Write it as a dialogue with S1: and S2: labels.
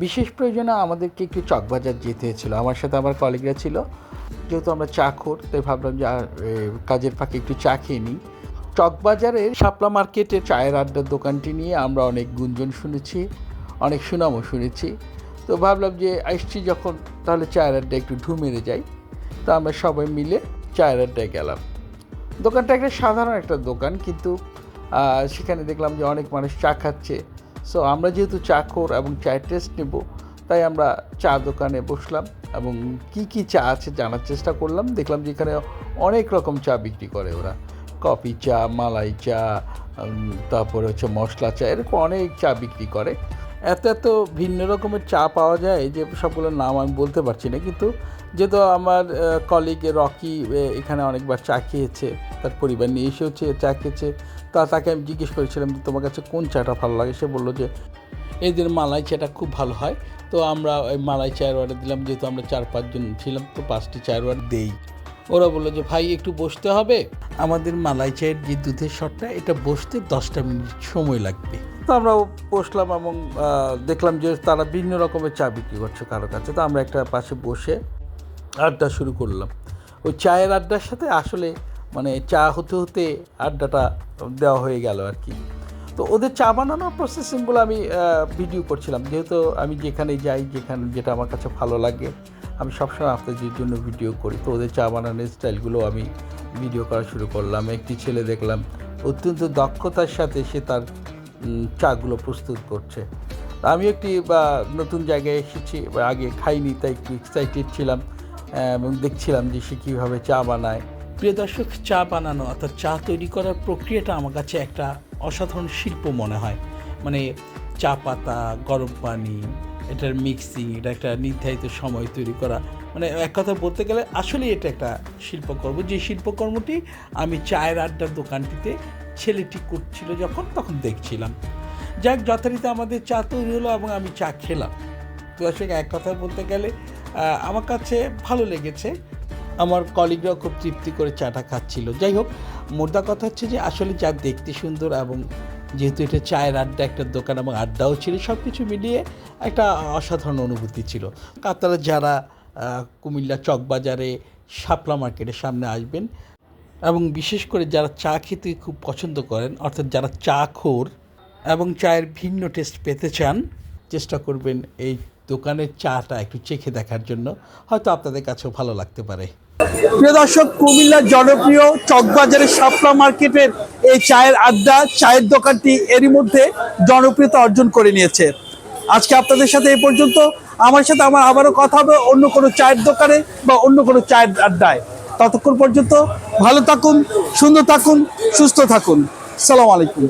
S1: বিশেষ প্রয়োজনে আমাদেরকে একটু চকবাজার যেতে হয়েছিল। আমার সাথে আমার কলিগরা ছিল। যেহেতু আমরা চা খোর তাই ভাবলাম যে কাজের ফাঁকে একটু চা খেয়ে নিই। চকবাজারের শাপলা মার্কেটে চায়ের আড্ডার দোকানটি নিয়ে আমরা অনেক গুঞ্জন শুনেছি, অনেক সুনামও শুনেছি। তো ভাবলাম যে, আসছি যখন, তাহলে চায়ের আড্ডা একটু ঢু মেরে যাই। তো আমরা সবাই মিলে চায়ের আড্ডায় গেলাম। দোকানটা একটা সাধারণ একটা দোকান, কিন্তু সেখানে দেখলাম যে অনেক মানুষ চা খাচ্ছে। সো আমরা যেহেতু চা খোর এবং চায়ের টেস্ট নেব, তাই আমরা চা দোকানে বসলাম এবং কি কি চা আছে জানার চেষ্টা করলাম। দেখলাম যে এখানে অনেক রকম চা বিক্রি করে ওরা। কফি চা, মালাই চা তারপরে হচ্ছে মশলা চা, এরকম অনেক চা বিক্রি করে। এত এত ভিন্ন রকমের চা পাওয়া যায়, যে সবগুলোর নাম আমি বলতে পারছি না, কিন্তু যেহেতু আমার কলিগ রকি এখানে অনেকবার চা খেয়েছে, তার পরিবার নিয়ে এসেও চে- খেয়েছে, তা তাকে আমি জিজ্ঞেস করেছিলাম যে তোমার কাছে কোন চাটা ভালো লাগে, সে বলল যে এদের মালাই চাটা খুব ভালো হয়, তো আমরা ওই মালাই চায়ের অর্ডার দিলাম, যেহেতু আমরা চার পাঁচজন ছিলাম, তো পাঁচটি চায়ের অর্ডার দেই। ওরা বলল যে ভাই একটু বসতে হবে। আমাদের মালাই চায়ের যে দুধের শটটা, এটা বসতে দশটা মিনিট সময় লাগবে। তো আমরা বসলাম এবং দেখলাম যে তারা বিভিন্ন রকমের চা বিক্রি করছে কারও কাছে। তো আমরা একটা পাশে বসে আড্ডা শুরু করলাম। ওই চায়ের আড্ডার সাথে আসলে মানে চা হতে হতে আড্ডাটা দেওয়া হয়ে গেল আর কি। তো ওদের চা বানানোর প্রসেসিংগুলো আমি ভিডিও করছিলাম। যেহেতু আমি যেখানে যাই, যেখানে যেটা আমার কাছে ভালো লাগে, আমি সবসময় আপনাদের জন্য ভিডিও করি। তো ওদের চা বানানোর স্টাইলগুলো আমি ভিডিও করা শুরু করলাম। একটি ছেলে দেখলাম, অত্যন্ত দক্ষতার সাথে সে তার চাগুলো প্রস্তুত করছে। আমি একটি নতুন জায়গায় এসেছি আগে খাইনি, তাই একটু এক্সাইটেড ছিলাম এবং দেখছিলাম যে সে কীভাবে চা বানায়। প্রিয় দর্শক, চা বানানো অর্থাৎ চা তৈরি করার প্রক্রিয়াটা আমার কাছে একটা অসাধারণ শিল্প মনে হয়। মানে চা পাতা, গরম পানি, এটার মিক্সিং এটা একটা নির্ধারিত সময় তৈরি করা। মানে এক কথা বলতে গেলে আসলেই এটা একটা শিল্পকর্ম। যে শিল্পকর্মটি আমি চায়ের আড্ডার দোকানটিতে ছেলেটি করছিল যখন, তখন দেখছিলাম। যাক, যথারীতি আমাদের চা তৈরি হলো এবং আমি চা খেলাম। তো আসলে এক কথা বলতে গেলে আমার কাছে ভালো লেগেছে। আমার কলিগরাও খুব তৃপ্তি করে চাটা খাচ্ছিল। যাই হোক, মোদ্দা কথা হচ্ছে যে, আসলে চা দেখতে সুন্দর এবং যেহেতু এটা চায়ের আড্ডা, একটা দোকান এবং আড্ডাও ছিল সব কিছু মিলিয়ে একটা অসাধারণ অনুভূতি ছিল। আপনারা যারা কুমিল্লা চকবাজারে শাপলা মার্কেটের সামনে আসবেন এবং বিশেষ করে যারা চা খেতে খুব পছন্দ করেন, অর্থাৎ যারা চা খোর এবং চায়ের ভিন্ন টেস্ট পেতে চান, চেষ্টা করবেন এই দোকানের চাটা একটু চেখে দেখার জন্য। হয়তো আপনাদের কাছেও ভালো লাগতে পারে।
S2: প্রিয় দর্শক কুমিল্লার জনপ্রিয় চকবাজারের শাপলা মার্কেটের এই চায়ের আড্ডা, চায়ের দোকানটি এরই মধ্যে জনপ্রিয়তা অর্জন করে নিয়েছে। আজকে আপনাদের সাথে এই পর্যন্ত। আমার সাথে আমার আবারও কথা হবে অন্য কোনো চায়ের দোকানে বা অন্য কোনো চায়ের আড্ডায়। ততক্ষণ পর্যন্ত ভালো থাকুন সুন্দর থাকুন সুস্থ থাকুন। সালাম আলাইকুম।